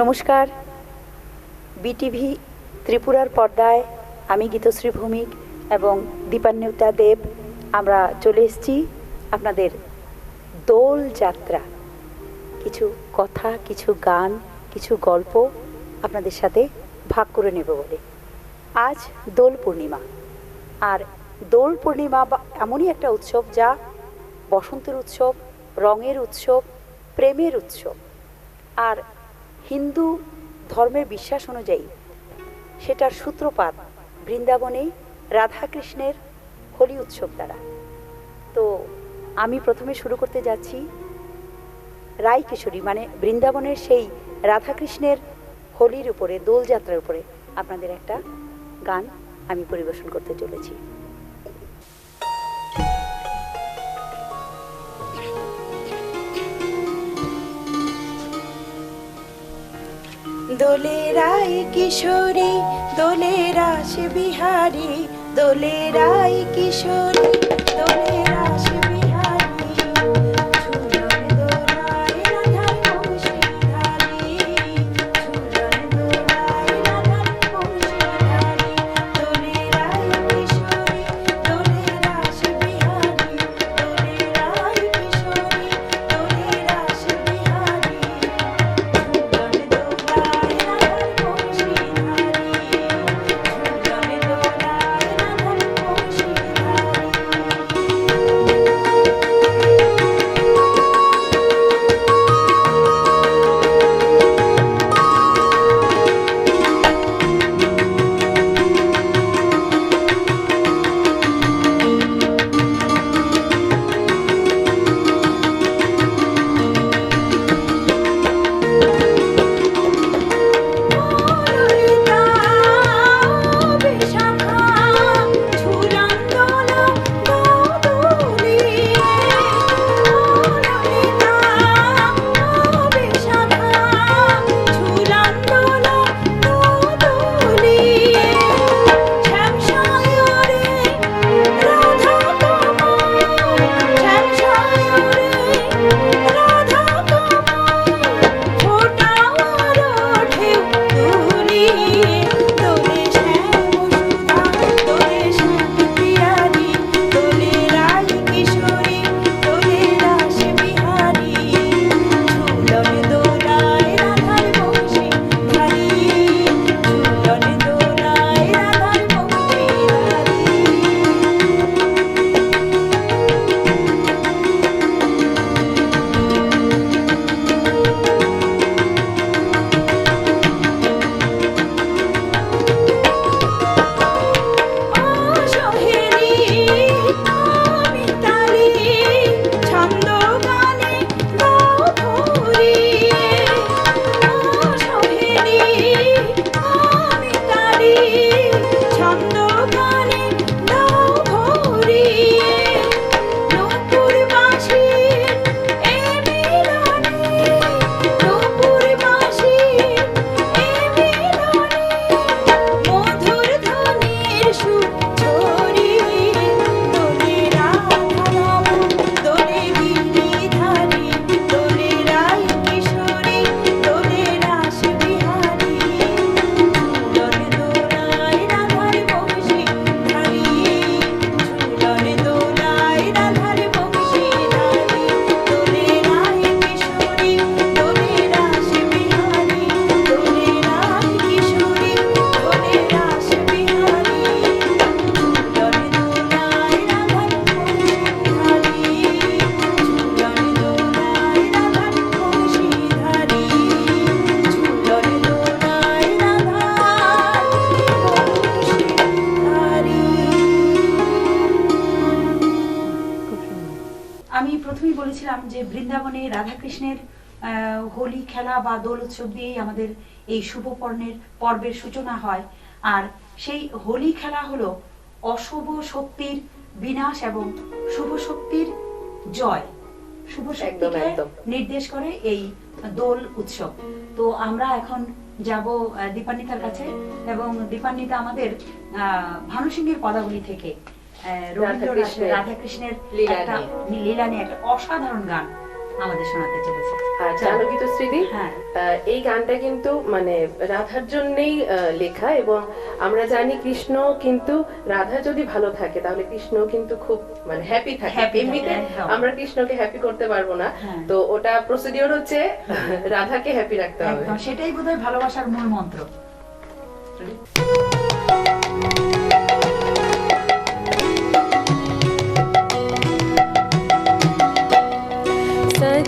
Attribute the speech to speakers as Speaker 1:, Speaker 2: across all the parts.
Speaker 1: নমস্কার বিটিভি ত্রিপুরার পর্দায় আমি গীতশ্রী ভৌমিক এবং দীপান্বিতা দেব আমরা চলে এসেছি আপনাদের দোল যাত্রা কিছু কথা কিছু গান কিছু গল্প আপনাদের সাথে ভাগ করে নেব বলে আজ দোল পূর্ণিমা আর দোল পূর্ণিমা এমনই একটা উৎসব যা বসন্তের উৎসব রঙের উৎসব প্রেমের উৎসব আর হিন্দু ধর্মের বিশ্বাস অনুযায়ী সেটার সূত্রপাত বৃন্দাবনে রাধাকৃষ্ণের হোলি উৎসব দ্বারা তো আমি প্রথমে শুরু করতে যাচ্ছি রায় কিশোরী মানে বৃন্দাবনের সেই রাধাকৃষ্ণের হোলির উপরে দোলযাত্রার উপরে আপনাদের একটা গান আমি পরিবেশন করতে চলেছি
Speaker 2: দোলে রায় কিশোরী দোলে রাস বিহারী দোলে রায় কিশোরী দোলে
Speaker 1: বলেছিলাম যে বৃন্দাবনে রাধাকৃষ্ণের হোলি খেলা বা দোল উৎসব দিয়েই আমাদের এই শুভপর্ণের পর্বের সূচনা হয় আর সেই হোলি খেলা হলো অশুভ শক্তির বিনাশ এবং শুভ শক্তির জয় শুভ শক্তিকে নির্দেশ করে এই দোল উৎসব তো আমরা এখন যাব দীপান্বিতার কাছে এবং দীপান্বিতা আমাদের ভানুসিংহের পদাবলী থেকে রবীন্দ্রনাথের লীলা নিয়ে একটা অসাধারণ গান আমাদের শোনাতে চলেছে
Speaker 3: হ্যাঁ। এই গানটা কিন্তু মানে রাধার জন্যই লেখা এবং আমরা জানি কৃষ্ণ কিন্তু রাধা যদি ভালো থাকে তাহলে কৃষ্ণ কিন্তু খুব মানে হ্যাপি থাকে এমনিতে আমরা কৃষ্ণকে হ্যাপি করতে পারবো না হ্যাঁ। তো ওটা প্রসিডিওর হচ্ছে হ্যাঁ। রাধাকে হ্যাপি রাখতে হবে
Speaker 1: সেটাই বোধহয় ভালোবাসার মূল মন্ত্র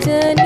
Speaker 1: गगन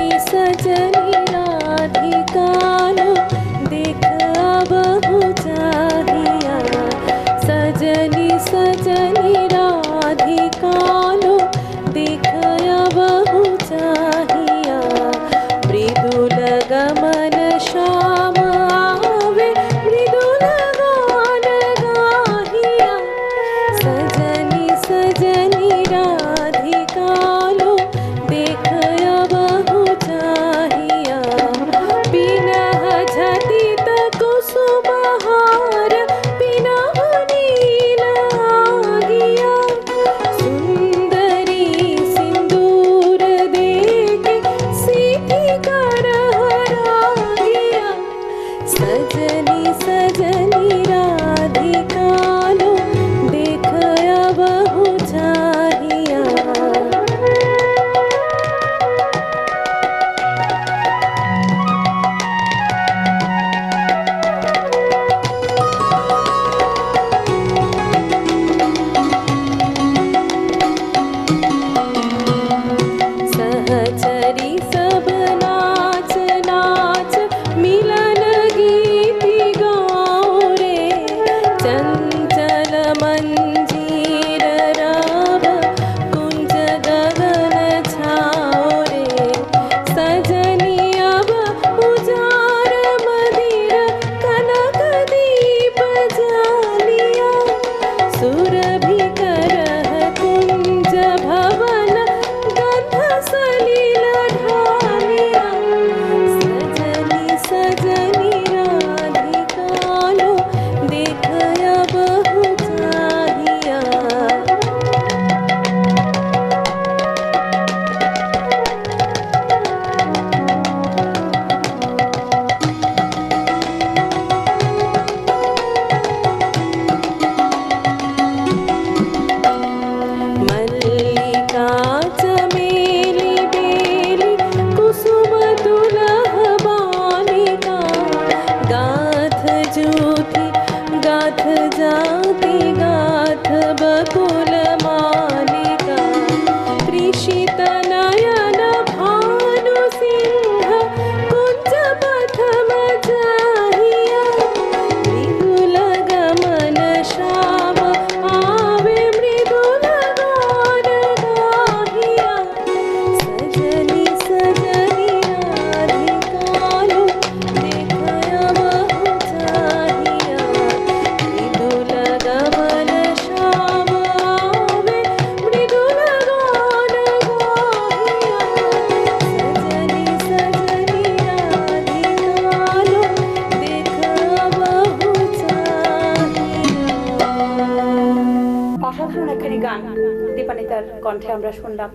Speaker 1: আমরা শুনলাম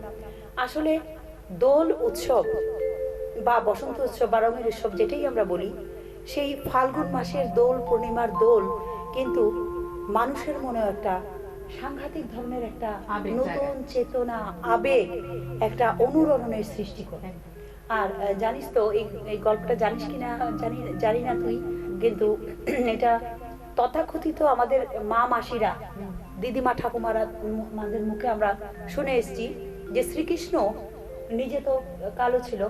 Speaker 1: আসলে দোল উৎসব বা বসন্ত উৎসব বা রঙের উৎসব যেটাই আমরা বলি সেই ফাল্গুন মাসের দোল পূর্ণিমার দোল কিন্তু মানুষের মনে একটা সাংঘাতিক ধরনের একটা নতুন চেতনা আবেগ একটা অনুরণনের সৃষ্টি করে আর জানিস তো এই গল্পটা জানিস কিনা জানি জানি না তুই কিন্তু এটা তথাকথিত আমাদের মা মাসিরা দিদিমা ঠাকুমারা মাদের মুখে আমরা শুনে এসছি যে শ্রীকৃষ্ণ নিজে তো কালো ছিল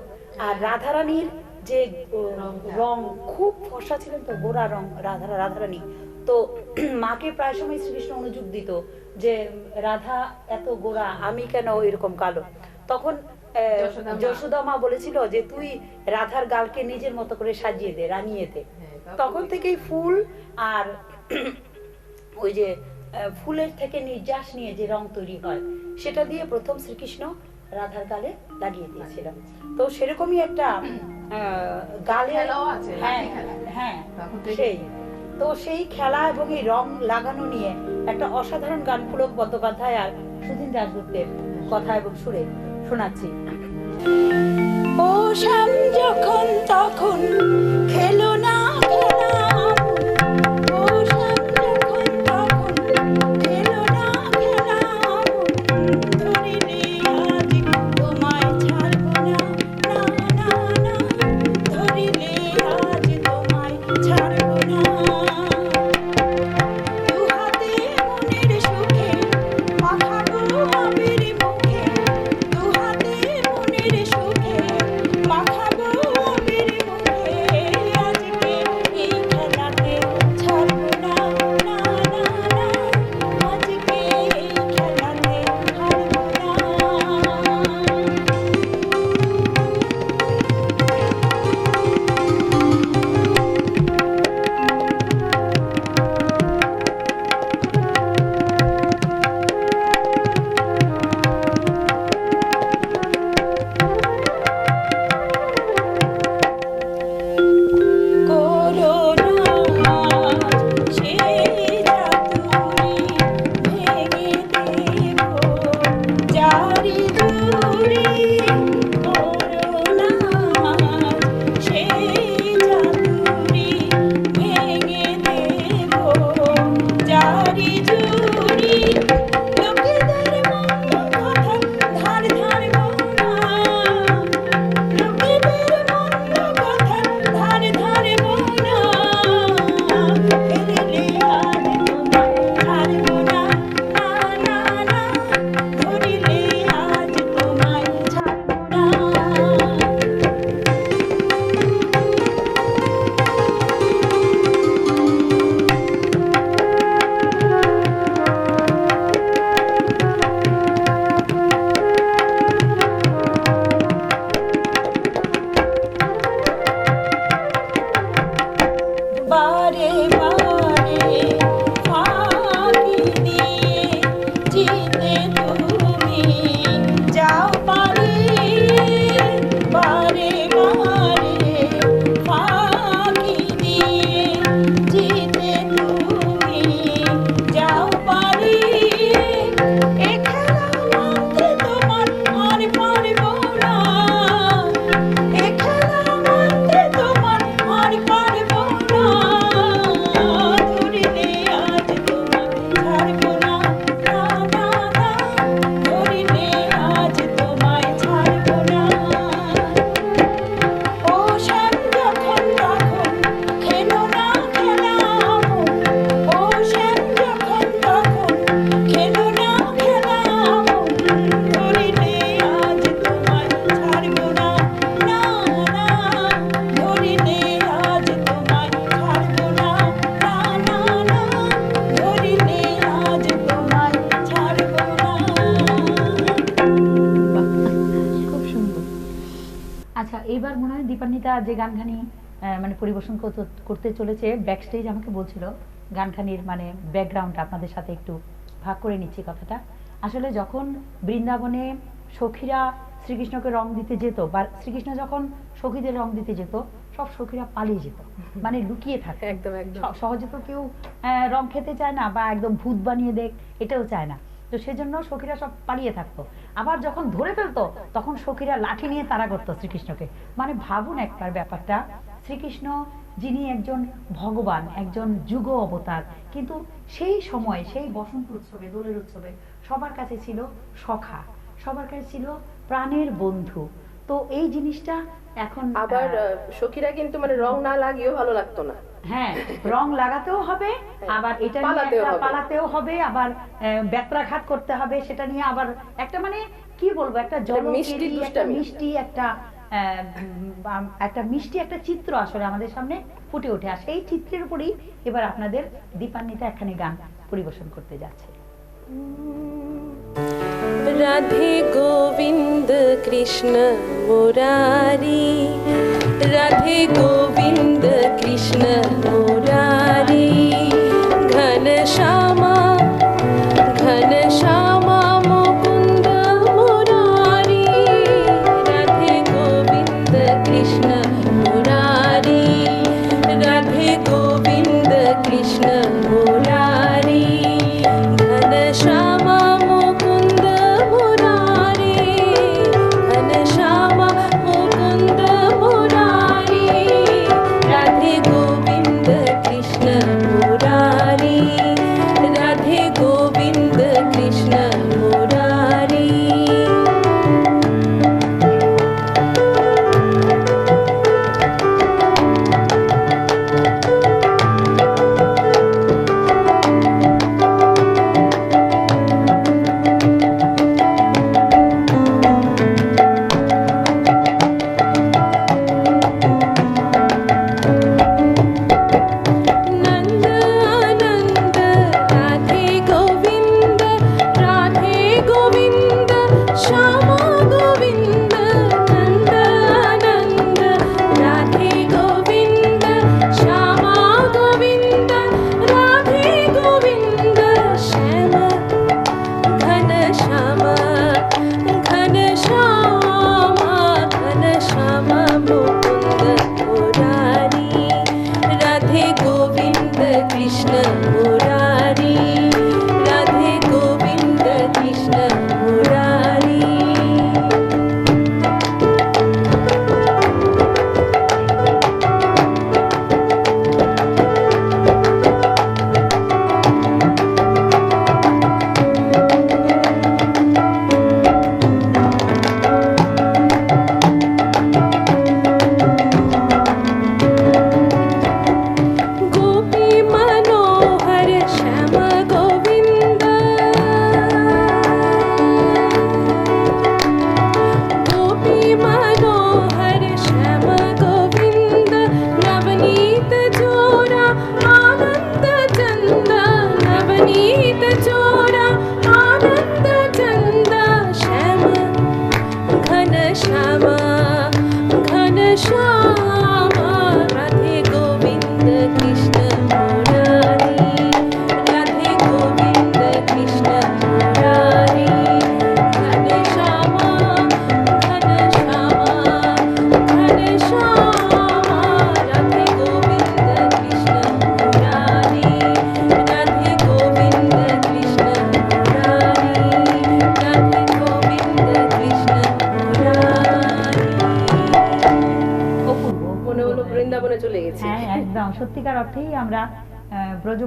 Speaker 1: আর রাধারানীর যে রং খুব ফসা ছিলেন তো গোরা রং রাধা রাধারানী তো মাকে প্রায় সময় শ্রীকৃষ্ণ অনুযোগ দিত যে রাধা এত গোরা আমি কেন এরকম কালো তখন যশোদা মা বলেছিল যে তুই রাধার গালকে নিজের মতো করে সাজিয়ে দে রানিয়ে দে হ্যাঁ, তখন থেকেই ফুল আর ওই যে ফুলের থেকে নির্যাস নিয়ে যে রং তৈরি হয় সেটা দিয়ে প্রথম শ্রীকৃষ্ণ রাধার গালে লাগিয়ে দিয়েছিলাম তো সেরকমই একটা গালে হ্যাঁ, হ্যাঁ, সেই তো সেই খেলা এবং এই রং লাগানো নিয়ে একটা অসাধারণ গান পুলক বন্দ্যোপাধ্যায় আর সুধীন দাসগুপ্তের কথা এবং সুরে শোনাচ্ছি
Speaker 2: ও শ্যাম যখন তখন খেলো
Speaker 1: যে গানখানি মানে পরিবেশন করতে চলেছে ব্যাকস্টেজ আমাকে বলছিল গানখানির মানে ব্যাকগ্রাউন্ড আপনাদের সাথে একটু ভাগ করে নিচ্ছি কথাটা আসলে যখন বৃন্দাবনে সখীরা শ্রীকৃষ্ণকে রং দিতে যেত বা শ্রীকৃষ্ণ যখন সখীদের রং দিতে যেত সব সখীরা পালিয়ে যেত মানে লুকিয়ে থাকে একদম একদম সহজে তো কেউ রং খেতে চায় না বা একদম ভূত বানিয়ে দেখ এটাও চায় না তো সেজন্য সখীরা সব পালিয়ে থাকতো আবার যখন ধরে ফেলতো তখন সখীরা লাঠি নিয়ে তারা করতো শ্রীকৃষ্ণকে মানে ভাবুন একবার ব্যাপারটা শ্রীকৃষ্ণ যিনি একজন ভগবান একজন যুগ অবতার কিন্তু সেই সময় সেই বসন্ত উৎসবে দোলের উৎসবে সবার কাছে ছিল সখা সবার কাছে ছিল প্রাণের বন্ধু তো এই জিনিসটা এখন
Speaker 3: আবার সখীরা কিন্তু মানে রং না লাগিয়েও ভালো লাগতো না
Speaker 1: হ্যাঁ রং লাগাতেও হবে আবার এটা পালাতেও হবে আবার ব্যত্রাঘাত করতে হবে সেটা নিয়ে আবার একটা মানে কি বলবো
Speaker 3: একটা মিষ্টি একটা একটা মিষ্টি একটা চিত্র আসলে আমাদের সামনে ফুটে ওঠে আর সেই
Speaker 1: চিত্রের উপরেই এবার আপনাদের দীপান্বিতা একখানি গান পরিবেশন করতে যাচ্ছে
Speaker 2: রাধে গোবিন্দ কৃষ্ণ মুরারি রাধে গোবিন্দ Krishna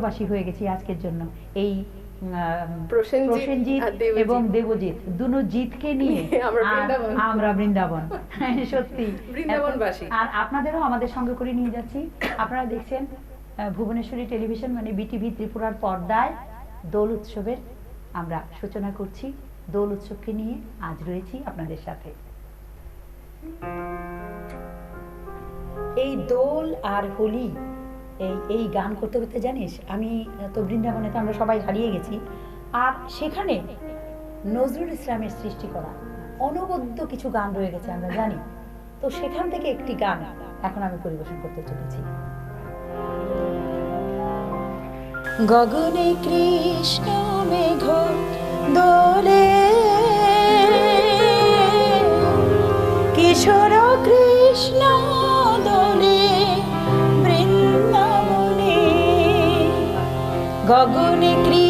Speaker 1: স্বর্গবাসী হয়ে গেছি আজকের জন্য এই প্রসেনজিৎ এবং দেবজিৎ দুনো জিতকে নিয়ে আমরা বৃন্দাবন
Speaker 3: সত্যি
Speaker 1: আর আপনাদেরও আমাদের সঙ্গে করে নিয়ে যাচ্ছি আপনারা দেখছেন ভুবনেশ্বরী টেলিভিশন মানে বিটিভি ত্রিপুরার পর্দায় দোল উৎসবের আমরা সূচনা করছি দোল উৎসবকে নিয়ে আজ রয়েছি আপনাদের সাথে এই দোল আর হোলি এই এই গান করতে করতে জানিস আমি তো বৃন্দাবনে তো আমরা সবাই হারিয়ে গেছি আর সেখানে নজরুল ইসলামের সৃষ্টি করা অনবদ্য কিছু গান রয়ে গেছে আমরা জানি তো সেখান থেকে একটি গান এখন আমি পরিবেশন করতে চলেছি
Speaker 2: গগনে কৃষ্ণ মেঘ দোলে কিশোর কৃষ্ণ গগনে কৃ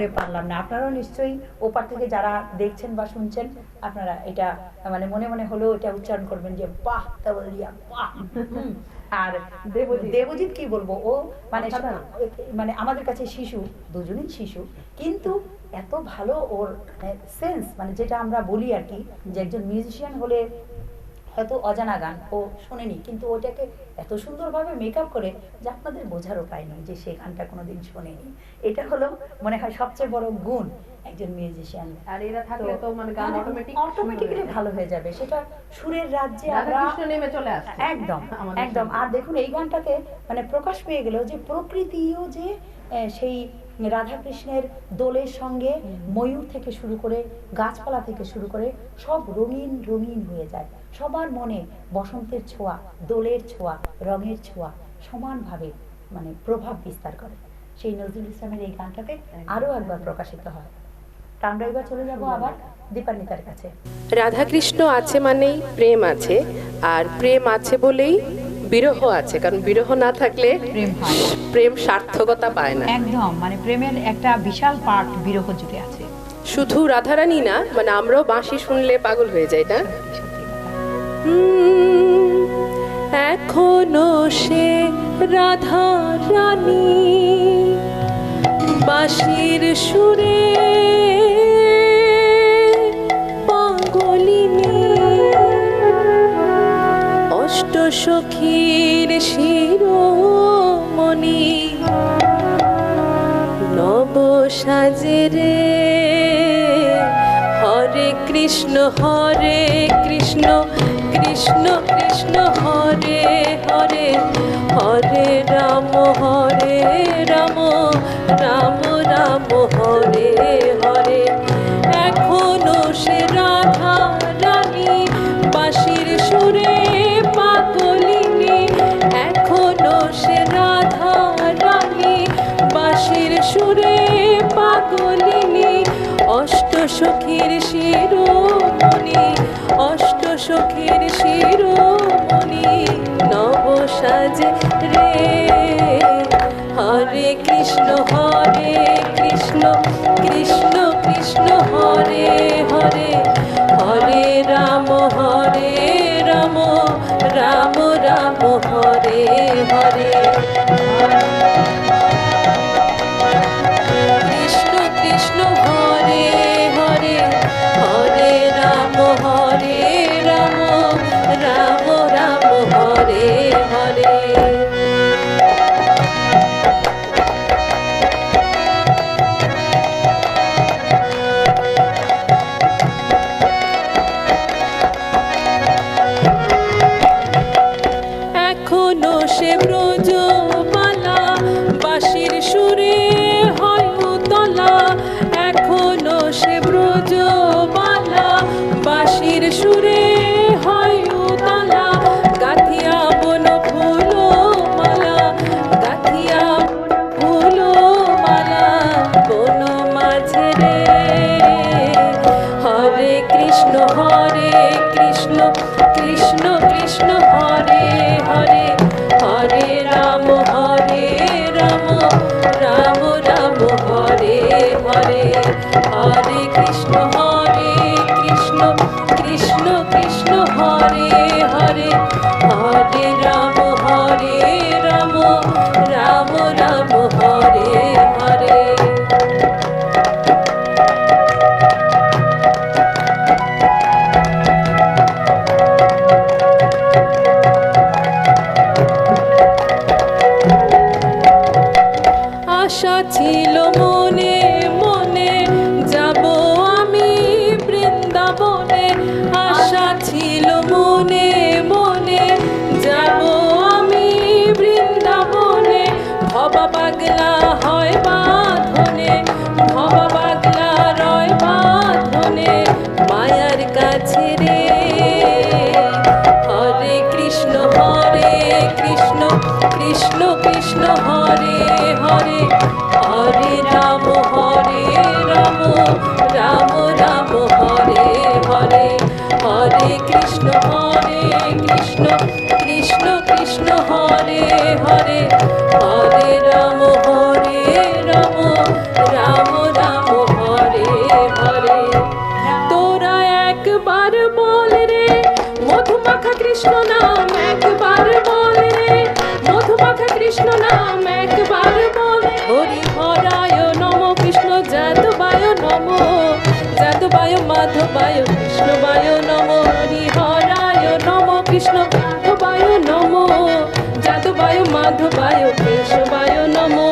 Speaker 1: করে পারলাম না আপনারাও নিশ্চয়ই ওপার থেকে যারা দেখছেন বা শুনছেন আপনারা এটা মানে মনে মনে হলেও এটা উচ্চারণ করবেন যে বাহ তাবলিয়া বাহ আর দেবজিৎ কি বলবো ও মানে আচ্ছা। মানে আমাদের কাছে শিশু দুজনই শিশু কিন্তু এত ভালো ওর মানে সেন্স মানে যেটা আমরা বলি আর কি যে একজন মিউজিশিয়ান হলে হয়তো অজানা গান ও শোনেনি কিন্তু ওটাকে এত সুন্দরভাবে মেক আপ করে যে আপনাদের বোঝার উপায় নেই যে সে গানটা কোনো দিন শোনেনি এটা হলো মনে হয় সবচেয়ে বড় গুণ একজন মিউজিশিয়ান
Speaker 3: আর এরা থাকলে তো মানে গান অটোমেটিক মানে অটোমেটিক্যালি ভালো হয়ে যাবে
Speaker 1: সেটা সুরের রাজ্যে আমরা
Speaker 3: নেমে চলে আসছে
Speaker 1: একদম একদম আর দেখুন এই গানটাকে মানে প্রকাশ পেয়ে গেল যে প্রকৃতিও যে সেই রাধা কৃষ্ণের দোলের সঙ্গে ময়ূর থেকে শুরু করে গাছপালা থেকে শুরু করে সব রঙিন রঙিন হয়ে যায় সবার মনে বসন্তের ছোঁয়া দোলের ছোঁয়া রঙের ছোঁয়া সমানভাবে মানে প্রভাব বিস্তার করে সেই নজরুল ইসলামের এই গানটাতে আরও একবার প্রকাশিত হয় তা আমরা এবার চলে যাব আবার দীপান্বিতার কাছে
Speaker 3: রাধাকৃষ্ণ আছে মানেই প্রেম আছে আর প্রেম আছে বলেই বিরহ আছে কারণ বিরহ না থাকলে প্রেম সার্থকতা পায় না
Speaker 1: একদম মানে প্রেমের একটা বিশাল পার্ট বিরহ জুড়ে আছে
Speaker 3: শুধু রাধারানী না মানে আমরাও বাঁশি শুনলে পাগল হয়ে যাই না
Speaker 2: এখনো সে রাধা রানী বাঁশির সুরে পাগলিনী অষ্ট সখীর শিরোমণি নব সাজেরে হরে কৃষ্ণ হরে কৃষ্ণ কৃষ্ণ কৃষ্ণ হরে হরে হরে রাম হরে রাম রাম রাম হরে হরে এখনো সে রাধা রানী বাঁশির সুরে পাগলিনী এখনো সে রাধা রানী বাঁশির সুরে পাগলিনী অষ্ট সখীর শিরোমণি অষ্ট সখীর শিরোমণি নব সাজে রে হরে কৃষ্ণ হরে কৃষ্ণ কৃষ্ণ কৃষ্ণ হরে হরে হরে রাম আশা ছিল মনে মনে যাব আমি বৃন্দাবনে আশা ছিল মনে মনে যাব আমি বৃন্দাবনে ভবা পাগলা হয় বাঁধনে ভবা পাগলা রয় বাঁধনে মায়ার কাছে রে হরে কৃষ্ণ হরে কৃষ্ণ কৃষ্ণ কৃষ্ণ হরে রাম হরে কৃষ্ণ হরে কৃষ্ণ কৃষ্ণ কৃষ্ণ হরে হরে হরে রাম হরে রাম রাম রাম তোরা একবার বল রে মধুমাখা কৃষ্ণ নাম একবার বল রে মধুমাখা কৃষ্ণ নাম একবার বাসুদেবায় কৃষ্ণবায় নম হরিহরায় নম কৃষ্ণ মাধবায় নম যাদবায় মাধবায় কেশবায় নমো